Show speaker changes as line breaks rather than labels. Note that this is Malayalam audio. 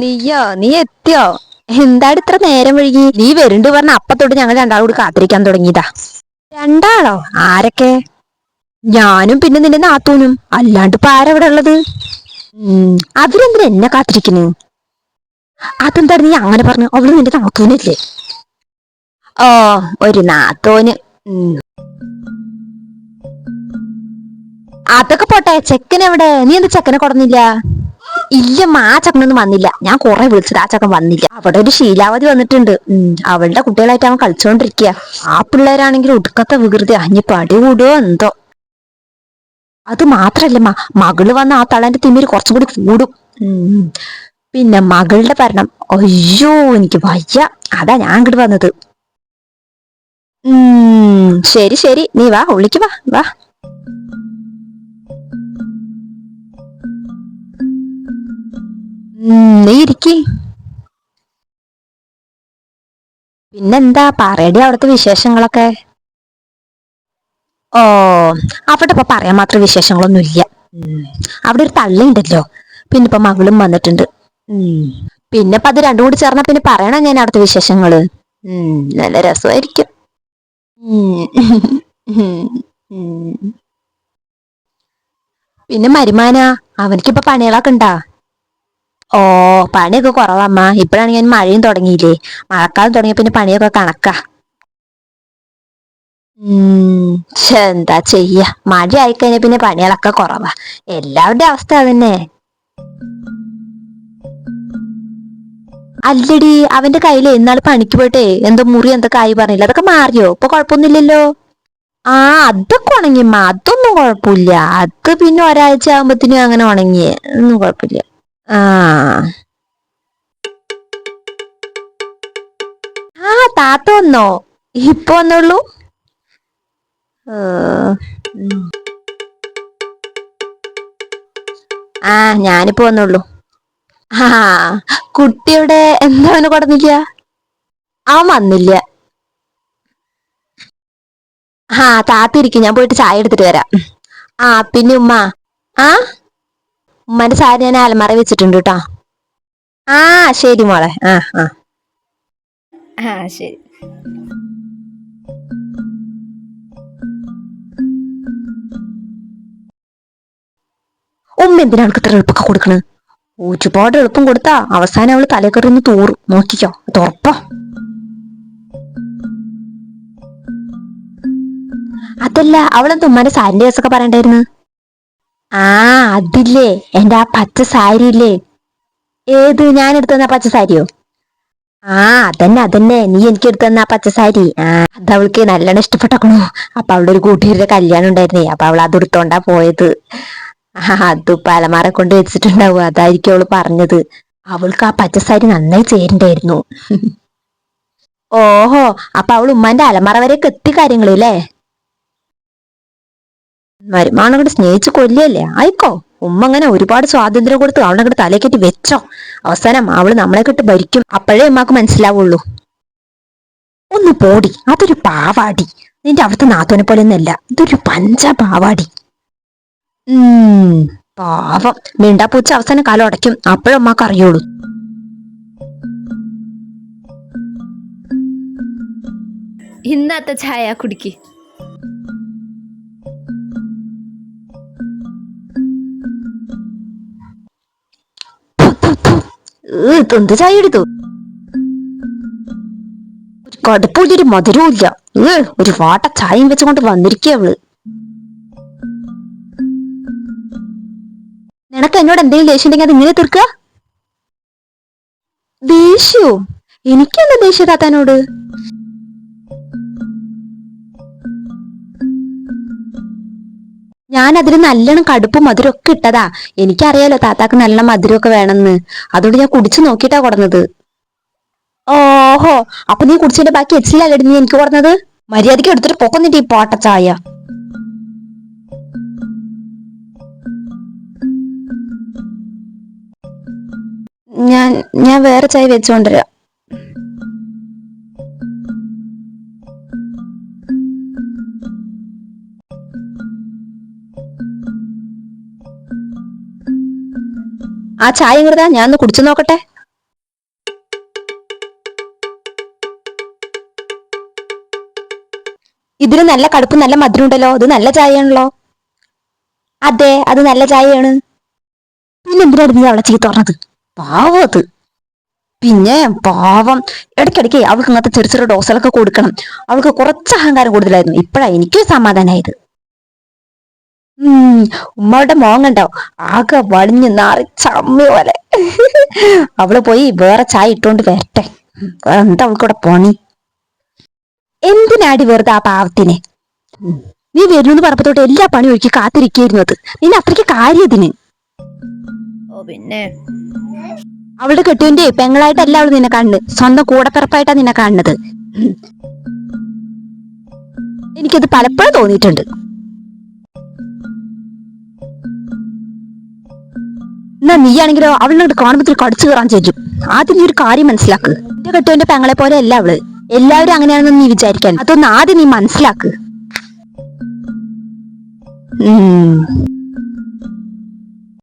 നീയോ? നീ എത്തിയോ? എന്താണ് ഇത്ര നേരം വഴുകി നീ വരുന്നുണ്ട് പറഞ്ഞ അപ്പത്തൊട്ട് ഞങ്ങൾ രണ്ടാളും കൂടി കാത്തിരിക്കാൻ തുടങ്ങിയതാ. രണ്ടാളോ? ആരൊക്കെ? ഞാനും പിന്നെ നിന്റെ നാത്തൂനും. അല്ലാണ്ട് ഇപ്പൊ ആരവിടെ ഉള്ളത്? അവരെന്തിന് എന്നെ കാത്തിരിക്കുന്നു? അതെന്താണ് നീ അങ്ങനെ പറഞ്ഞു? അവൾ നിന്റെ നാത്തൂനല്ലേ? ഓ ഒരു നാത്തോന്. അതൊക്കെ പോട്ടെ ചെക്കൻ എവിടെ? നീ എന്താ ചെക്കനെ കൊടുന്നില്ല ഇല്ലമ്മ ആ ചക്കനൊന്നും വന്നില്ല. ഞാൻ കുറെ വിളിച്ചത് ആ ചക്കൻ വന്നില്ല. അവിടെ ഒരു ശീലാവതി വന്നിട്ടുണ്ട്. അവളുടെ കുട്ടികളായിട്ട് അവൻ കളിച്ചോണ്ടിരിക്കുക ആ പിള്ളേരാണെങ്കിൽ ഒടുക്കത്തെ വികൃതി അഞ്ഞി പടി കൂടുവോ എന്തോ. അത് മാത്രല്ലമ്മ മകൾ വന്ന ആ തളന്റെ തിമിര് കുറച്ചും കൂടി. കൂടും പിന്നെ മകളുടെ ഭരണം. അയ്യോ എനിക്ക് വയ്യ. അതാ ഞാൻ ഇങ്ങോട്ട് വന്നത്. ശരി ശരി. നീ വാ ഉള്ളിക്ക് വാ വാ. നീ ഇരിക്കി. പിന്നെന്താ? പറയടി അവിടുത്തെ വിശേഷങ്ങളൊക്കെ. ഓ അവിടെ ഇപ്പൊ പറയാൻ മാത്രം വിശേഷങ്ങളൊന്നും ഇല്ല അവിടെ ഒരു തള്ളിയുണ്ടല്ലോ പിന്നെ ഇപ്പൊ മകളും വന്നിട്ടുണ്ട്. പിന്നെ ഇപ്പൊ അത് രണ്ടും കൂടി ചേർന്ന പിന്നെ പറയണം ഞാൻ അവിടുത്തെ വിശേഷങ്ങൾ? നല്ല രസമായിരിക്കും. പിന്നെ മരുമാന അവനക്കിപ്പോ പണികളൊക്കെ ഉണ്ടാ? ഓ പണിയൊക്കെ കുറവമ്മ. ഇപ്പഴാണ് ഞാൻ മഴയും തുടങ്ങിയില്ലേ. മഴക്കാലം തുടങ്ങിയ പിന്നെ പണിയൊക്കെ കണക്കാ. എന്താ ചെയ്യ? മഴ ആയിക്കഴിഞ്ഞ പിന്നെ പണികളൊക്കെ കുറവാ. എല്ലാവരുടെ അവസ്ഥ അതന്നെ. അല്ലടി അവന്റെ കയ്യിൽ എന്നാൾ പണിക്ക് പോയിട്ടേ എന്തോ മുറി എന്തൊക്കെ ആയി പറഞ്ഞില്ല? അതൊക്കെ മാറിയോ? ഇപ്പൊ കുഴപ്പമൊന്നുമില്ലല്ലോ? ആ അതൊക്കെ ഉണങ്ങിയമ്മ. അതൊന്നും കുഴപ്പമില്ല. അത് പിന്നെ ഒരാഴ്ച ആകുമ്പത്തിനും അങ്ങനെ ഉണങ്ങിയേ. ഒന്നും കുഴപ്പമില്ല. ആ. താത്ത വന്നോ? ഇപ്പൊ വന്നുള്ളൂ ആ ഞാനിപ്പോ വന്നുള്ളൂ ആ കുട്ടിയുടെ എന്താ അവന് കൊടുന്നില്ല? അവൻ വന്നില്ല. ആ താത്തിരിക്കും ഞാൻ പോയിട്ട് ചായ എടുത്തിട്ട് വരാം. ആ പിന്നെ ഉമ്മ. ആ? ഉമ്മാന്റെ സാരി ഞാൻ അലമാറ വെച്ചിട്ടുണ്ട് കേട്ടോ ആ ശരി മോളെ. ആ ആ. ആ ശരി. ഉമ്മ എന്തിനാ അവൾക്ക് ഇത്ര എളുപ്പൊക്കെ കൊടുക്കണത് ഒരുപാട് എളുപ്പം കൊടുത്താ അവസാനം അവൾ തലക്കറിന്ന് തോറും. നോക്കിക്കോ അത് ഉറപ്പാ. അതല്ല അവളെന്താ ഉമ്മാന്റെ സാരിന്റെ കേസൊക്കെ പറയണ്ടായിരുന്നു? ആ അതില്ലേ. എന്റെ ആ പച്ച സാരി ഇല്ലേ ഏത്? ഞാൻ എടുത്തു തന്ന പച്ച സാരിയോ? ആ അതന്നെ അതന്നെ. നീ എനിക്ക് എടുത്തു തന്ന പച്ച സാരി. ആ അത് അവൾക്ക് നല്ലോണം ഇഷ്ടപ്പെട്ടക്കണു. അപ്പൊ അവളുടെ ഒരു കൂട്ടുകാരുടെ കല്യാണം ഉണ്ടായിരുന്നേ. അപ്പൊ അവൾ അത് എടുത്തോണ്ടാ പോയത്. ആ അത് അലമാര കൊണ്ട് വെച്ചിട്ടുണ്ടാവും. അതായിരിക്കും അവൾ പറഞ്ഞത്. അവൾക്ക് ആ പച്ച സാരി നന്നായി ചേരുണ്ടായിരുന്നു. ഓഹോ അപ്പൊ അവൾ ഉമ്മാന്റെ അലമറ വരെ എത്തി കാര്യങ്ങൾ ല്ലേ കൂടെ സ്നേഹിച്ച് കൊല്ലല്ലേ ആയിക്കോ. ഉമ്മ അങ്ങനെ ഒരുപാട് സ്വാതന്ത്ര്യം കൊടുത്തു അവളെ കൂടെ തലക്കെട്ടി വെച്ചോ. അവസാനം അവൾ നമ്മളെ കിട്ട് ഭരിക്കും. അപ്പോഴേ ഉമ്മാക്ക് മനസ്സിലാവുള്ളൂ. ഒന്ന് പോടി. അതൊരു പാവാടി. നിന്റെ അവിടുത്തെ നാത്തോനെ പോലെ ഒന്നല്ല ഇതൊരു പഞ്ച പാവാടി ഉം. പാവം. മിണ്ടാപ്പൂച്ച അവസാനം കാലം അടയ്ക്കും. അപ്പോഴും അമ്മയ്ക്ക് അറിയുള്ളൂ.
ഇന്നത്തെ ചായ കുടിക്ക്.
എന്ത് ചായ എടുത്തു ഒരു കടുപ്പില്ല ഒരു മധുരവും ഇല്ല. ഏ, ഒരു വാട്ട ചായയും വെച്ചുകൊണ്ട് വന്നിരിക്കുക അവൾ. നിനക്ക് എന്നോട് എന്തെങ്കിലും ദേഷ്യം ഉണ്ടെങ്കിൽ അത് ഇങ്ങനെ തീർക്കുക? ദേഷ്യോ? എനിക്കെന്താ ദേഷ്യ താത്താനോട്? ഞാൻ അതിന് നല്ലോണം കടുപ്പും മധുരം ഒക്കെ ഇട്ടതാ. എനിക്കറിയാലോ താത്താക്ക് നല്ല മധുരമൊക്കെ വേണമെന്ന്. അതുകൊണ്ട് ഞാൻ കുടിച്ചു നോക്കിയിട്ടാ കൊടുന്നത്. ഓഹോ അപ്പൊ നീ കുടിച്ചതിന്റെ ബാക്കി എച്ചിലല്ലേ നീ എനിക്ക് കൊടുന്നത്? മര്യാദയ്ക്ക് എടുത്തിട്ട് പൊക്കുന്നിട്ട് ഈ പോട്ട ചായ. ഞാൻ ഞാൻ വേറെ ചായ വെച്ചോണ്ടരാം ആ ചായ കൃത ഞാൻ ഒന്ന് കുടിച്ചു നോക്കട്ടെ. ഇതിന് നല്ല കടുപ്പ് നല്ല മധുരം ഉണ്ടല്ലോ. അത് നല്ല ചായയാണല്ലോ. അതെ അത് നല്ല ചായയാണ്. പിന്നെ എന്തിനാണ് നീ അവളെ ചീ തുറന്നത് പാവം അത്. പിന്നെ പാവം ഇടയ്ക്കിടയ്ക്ക് അവൾക്ക് ഇങ്ങനത്തെ ചെറിയ ചെറിയ ഡോസുകളൊക്കെ കൊടുക്കണം. അവൾക്ക് കുറച്ച് അഹങ്കാരം കൂടുതലായിരുന്നു. ഇപ്പഴാ എനിക്ക് സമാധാനമായത് ഉമ്മയുടെ മോൻ കണ്ടോ ആകെ വടിഞ്ഞ് ചമ്മി പോലെ. അവൾ പോയി വേറെ ചായ ഇട്ടോണ്ട് വരട്ടെ. എന്താ അവൾക്കൂടെ പോണി? എന്തിനാടി വെറുതെ ആ പാവത്തിനെ. നീ വരുന്നു പറഞ്ഞപ്പോട്ട് എല്ലാ പണി ഒരുക്കി കാത്തിരിക്കായിരുന്നു അത്. നിന്നെ അത്രയ്ക്ക് കാര്യതിന്
പിന്നെ?
അവളുടെ കെട്ടുവിന്റെ പെങ്ങളായിട്ടല്ല അവൾ നിന്നെ കാണുന്നത്. സ്വന്തം കൂടപ്പിറപ്പായിട്ടാ നിന്നെ കാണുന്നത്. എനിക്കത് പലപ്പോഴും തോന്നിയിട്ടുണ്ട്. എന്നാ നീയാണെങ്കിലോ അവളിനോട് കാണുമ്പോൾ കടിച്ചു കയറാൻ ചെല്ലും ആദ്യം നീ ഒരു കാര്യം മനസ്സിലാക്ക്. എന്റെ കെട്ടുവിന്റെ പെങ്ങളെ പോലെ അല്ല അവൾ. എല്ലാവരും അങ്ങനെയാണെന്ന് നീ വിചാരിക്കാൻ. അതൊന്ന് ആദ്യം നീ മനസ്സിലാക്ക്. ഉം.